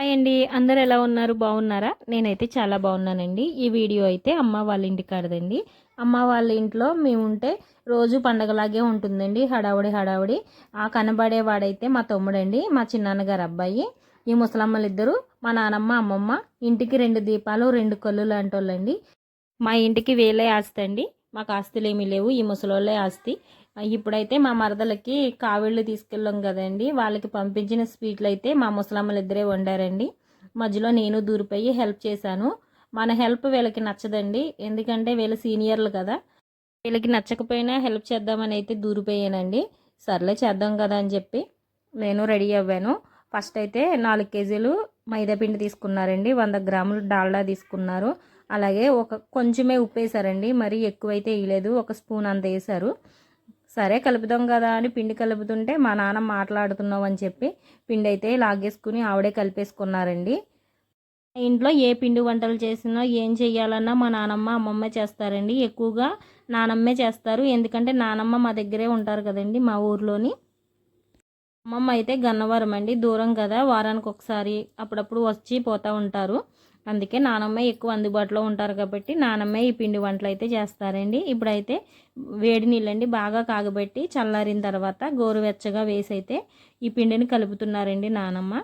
Hi అండి. అందరు ఎలా ఉన్నారు? బాగున్నారా? నేనైతే చాలా బాగున్నానండి. ఈ వీడియో అయితే అమ్మ వాళ్ళ ఇంటి కాడదండి. అమ్మ వాళ్ళ ఇంట్లో మేము ఉంటే రోజు పండగలాగే ఉంటుందండి. హడావుడి హడావుడి. ఆ కనబడేవాడైతే మా తమ్ముడండి మా చిన్నాన్నగారు అబ్బాయి ఈ ముసలమ్మలు ఇద్దరు మా నానమ్మ అమ్మమ్మ ఇంటికి రెండు దీపాలు రెండు కళ్ళు లాంటి మా ఇంటికి వేలే ఆస్తి అండి. మాకు ఆస్తులు ఏమీ లేవు. ఈ ముసలోళ్ళే ఆస్తి. ఇప్పుడైతే మా మరదలకి కావిళ్ళు తీసుకెళ్ళాం కదండి. వాళ్ళకి పంపించిన స్వీట్లు అయితే మా ముసలమ్మలు ఇద్దరే వండారండి. మధ్యలో నేను దూరిపోయి హెల్ప్ చేశాను. మన హెల్ప్ వీళ్ళకి నచ్చదండి. ఎందుకంటే వీళ్ళు సీనియర్లు కదా. వీళ్ళకి నచ్చకపోయినా హెల్ప్ చేద్దామని అయితే దూరిపోయానండి. సర్లే చేద్దాం కదా అని చెప్పి నేను రెడీ అవ్వాను. ఫస్ట్ అయితే నాలుగు కేజీలు మైదాపిండి తీసుకున్నారండి. వంద గ్రాములు డాల్డా తీసుకున్నారు. అలాగే ఒక కొంచెమే ఉప్పు వేసారండి మరీ ఎక్కువైతే వేయలేదు. ఒక స్పూన్ అంత వేసారు సరే కలుపుదాం కదా అని పిండి కలుపుతుంటే మా నాన్న మాట్లాడుతున్నావు అని చెప్పి పిండి అయితే లాగేసుకుని ఆవిడే కలిపేసుకున్నారండి. ఇంట్లో ఏ పిండి వంటలు చేసినా ఏం చేయాలన్నా మా నానమ్మ అమ్మమ్మ చేస్తారండి. ఎక్కువగా నానమ్మే చేస్తారు. ఎందుకంటే నానమ్మ మా దగ్గరే ఉంటారు కదండి మా ఊర్లోని. అమ్మమ్మ అయితే గన్నవరం అండి. దూరం కదా. వారానికి ఒకసారి అప్పుడప్పుడు వచ్చి పోతూ ఉంటారు. అందుకే నానమ్మ ఎక్కువ అందుబాటులో ఉంటారు కాబట్టి నానమ్మ ఈ పిండి వంటలు అయితే చేస్తారండి. ఇప్పుడైతే వేడి నీళ్ళండి బాగా కాగబెట్టి చల్లారిన తర్వాత గోరువెచ్చగా వేసి అయితే ఈ పిండిని కలుపుతున్నారండి నానమ్మ.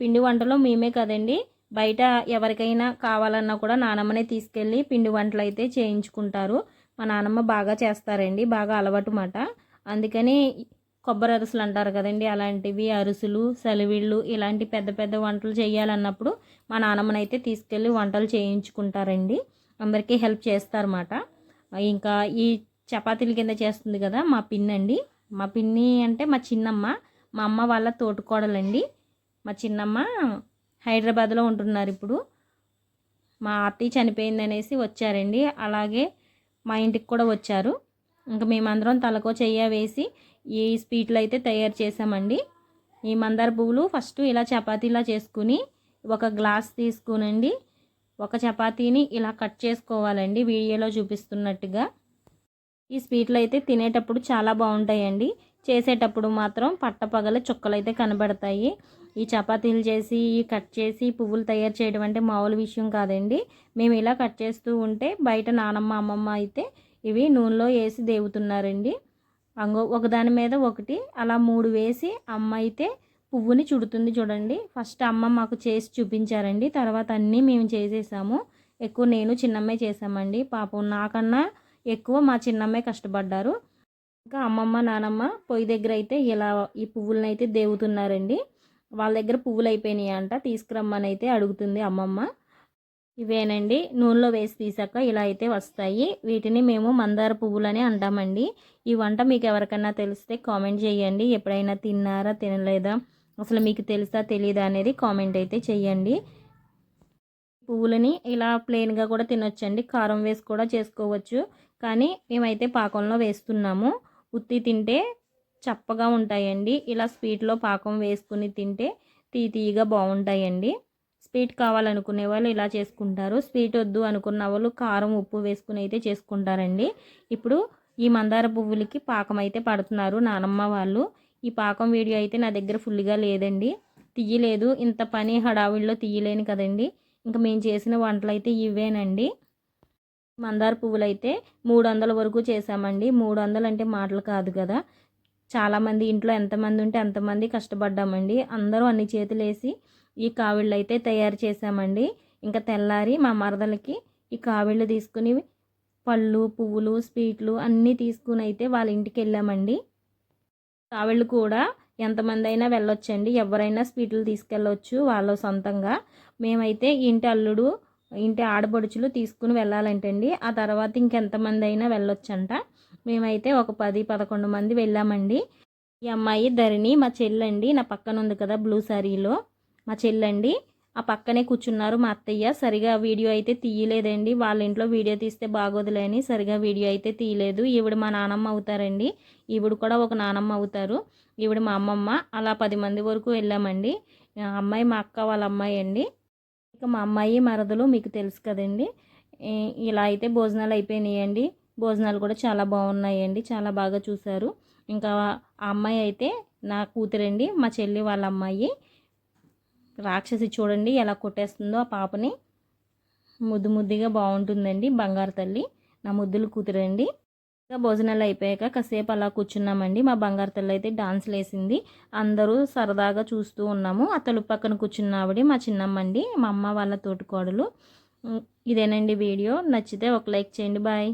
పిండి వంటలో మేమే కదండి బయట ఎవరికైనా కావాలన్నా కూడా నానమ్మనే తీసుకెళ్ళి పిండి వంటలు అయితే చేయించుకుంటారు. మా నానమ్మ బాగా చేస్తారండి బాగా అలవాటు మాట. అందుకని కొబ్బరి అరుసులు అంటారు కదండి అలాంటివి అరుసులు సెలవిళ్ళు ఇలాంటి పెద్ద పెద్ద వంటలు చేయాలన్నప్పుడు మా నాన్నమ్మనైతే తీసుకెళ్ళి వంటలు చేయించుకుంటారండి. అందరికీ హెల్ప్ చేస్తారన్నమాట. ఇంకా ఈ చపాతీల కింద చేస్తుంది కదా మా పిన్ని అండి మా పిన్ని అంటే మా చిన్నమ్మ. మా అమ్మ వాళ్ళ తోటికోడలండి. మా చిన్నమ్మ హైదరాబాద్లో ఉంటున్నారు ఇప్పుడు. మా అత్తయ్య చనిపోయింది అనేసి వచ్చారండి. అలాగే మా ఇంటికి కూడా వచ్చారు. ఇంకా మేమందరం తలకో చెయ్య వేసి ఈ స్వీట్లు అయితే తయారు చేసామండి ఈ మందార పువ్వులు ఫస్ట్ ఇలా చపాతీలా చేసుకుని ఒక గ్లాస్ తీసుకునండి. ఒక చపాతీని ఇలా కట్ చేసుకోవాలండి. వీడియోలో చూపిస్తున్నట్టుగా. ఈ స్వీట్లు అయితే తినేటప్పుడు చాలా బాగుంటాయండి. చేసేటప్పుడు మాత్రం పట్టపగల చుక్కలు అయితే కనబడతాయి. ఈ చపాతీలు చేసి కట్ చేసి పువ్వులు తయారు చేయడం అంటే మామూలు విషయం కాదండి. మేము ఇలా కట్ చేస్తూ ఉంటే బయట నానమ్మ అమ్మమ్మ అయితే ఇవి నూనెలో వేసి దేవుతున్నారండి. అంగో ఒకదాని మీద ఒకటి అలా మూడు వేసి అమ్మ అయితే పువ్వుని చుడుతుంది చూడండి. ఫస్ట్ అమ్మ మాకు చేసి చూపించారండి. తర్వాత అన్నీ మేము చేసేసాము. ఎక్కువ నేను చిన్నమ్మాయి చేసామండి పాపం నాకన్నా ఎక్కువ మా చిన్నమ్మే కష్టపడ్డారు. ఇంకా అమ్మమ్మ నానమ్మ పొయ్యి దగ్గర అయితే ఇలా ఈ పువ్వులను అయితే దేవుతున్నారండి. వాళ్ళ దగ్గర పువ్వులు అయిపోయినాయి అంట తీసుకురమ్మని అయితే అడుగుతుంది అమ్మమ్మ. ఇవేనండి. నూనెలో వేసి తీసాక ఇలా అయితే వస్తాయి. వీటిని మేము మందార పువ్వులని అంటామండి. ఈ వంట మీకు ఎవరికైనా తెలిస్తే కామెంట్ చేయండి. ఎప్పుడైనా తిన్నారా తినలేదా? అసలు మీకు తెలుసా తెలియదా అనేది కామెంట్ అయితే చేయండి పువ్వులని ఇలా ప్లెయిన్గా కూడా తినొచ్చండి. కారం వేసి కూడా చేసుకోవచ్చు. కానీ మేమైతే పాకంలో వేస్తున్నాము. ఉత్తి తింటే చప్పగా ఉంటాయండి. ఇలా స్వీట్లో పాకం వేసుకుని తింటే తీ తీయగా బాగుంటాయండి. స్వీట్ కావాలనుకునే వాళ్ళు ఇలా చేసుకుంటారు. స్వీట్ వద్దు అనుకున్న వాళ్ళు కారం ఉప్పు వేసుకుని అయితే చేసుకుంటారండి. ఇప్పుడు ఈ మందార పువ్వులకి పాకం అయితే పడుతున్నారు నానమ్మ వాళ్ళు. ఈ పాకం వీడియో అయితే నా దగ్గర ఫుల్గా లేదండి. తీయలేదు ఇంత పని హడావిడిలో తీయలేను కదండి. ఇంకా మేము చేసిన వంటలు అయితే ఇవేనండి. మందార పువ్వులు అయితే మూడు వందల వరకు చేసామండి మూడు వందలు అంటే మాటలు కాదు కదా. చాలామంది ఇంట్లో ఎంతమంది ఉంటే అంతమంది కష్టపడ్డామండి. అందరూ అన్ని చేతులు వేసి ఈ కావిళ్ళు అయితే తయారు చేసామండి ఇంకా తెల్లారి మా మరదలకి ఈ కావిళ్ళు తీసుకుని పళ్ళు పువ్వులు స్వీట్లు అన్నీ తీసుకుని అయితే వాళ్ళ ఇంటికి వెళ్ళామండి ఆవిళ్ళు కూడా ఎంతమంది అయినా వెళ్ళొచ్చండి. ఎవరైనా స్వీట్లు తీసుకెళ్ళవచ్చు వాళ్ళ సొంతంగా. మేమైతే ఇంటి అల్లుడు ఇంటి ఆడపడుచులు తీసుకుని వెళ్ళాలంటండి. ఆ తర్వాత ఇంకెంతమంది అయినా వెళ్ళొచ్చంట. మేమైతే ఒక పది పదకొండు మంది వెళ్ళామండి. ఈ అమ్మాయి ధరణి మా చెల్లండి. నా పక్కన ఉంది కదా బ్లూ శారీలో. మా చెల్లండి. ఆ పక్కనే కూర్చున్నారు మా అత్తయ్య. సరిగా వీడియో అయితే తీయలేదండి. వాళ్ళ ఇంట్లో వీడియో తీస్తే బాగోదులే అని సరిగా వీడియో అయితే తీయలేదు. ఈవిడ మా నానమ్మ అవుతారండి. ఈవిడ కూడా ఒక నానమ్మ అవుతారు. ఈవిడ మా అమ్మమ్మ. అలా పది మంది వరకు వెళ్ళామండి. అమ్మాయి మా అక్క వాళ్ళ అమ్మాయి అండి. ఇక మా అమ్మాయి మరదలు మీకు తెలుసు కదండి. ఇలా అయితే భోజనాలు అయిపోయినాయండి. భోజనాలు కూడా చాలా బాగున్నాయండి. చాలా బాగా చూశారు. ఇంకా ఆ అమ్మాయి అయితే నా కూతురండి. మా చెల్లి వాళ్ళ అమ్మాయి. రాక్షసి చూడండి ఎలా కొట్టేస్తుందో ఆ పాపని. ముద్దు ముద్దుగా బాగుంటుందండి బంగారు తల్లి. నా ముద్దులు కూతురండి. ఇంకా భోజనాలు అయిపోయాక కాసేపు అలా కూర్చున్నామండి. మా బంగారు తల్లి అయితే డాన్స్ వేసింది అందరూ సరదాగా చూస్తూ ఉన్నాము. ఆ తలుపు పక్కన కూర్చున్న ఆవిడ మా చిన్నమ్మ అండి మా అమ్మ వాళ్ళ తోటికోడలు. ఇదేనండి వీడియో. నచ్చితే ఒక లైక్ చేయండి. బాయ్.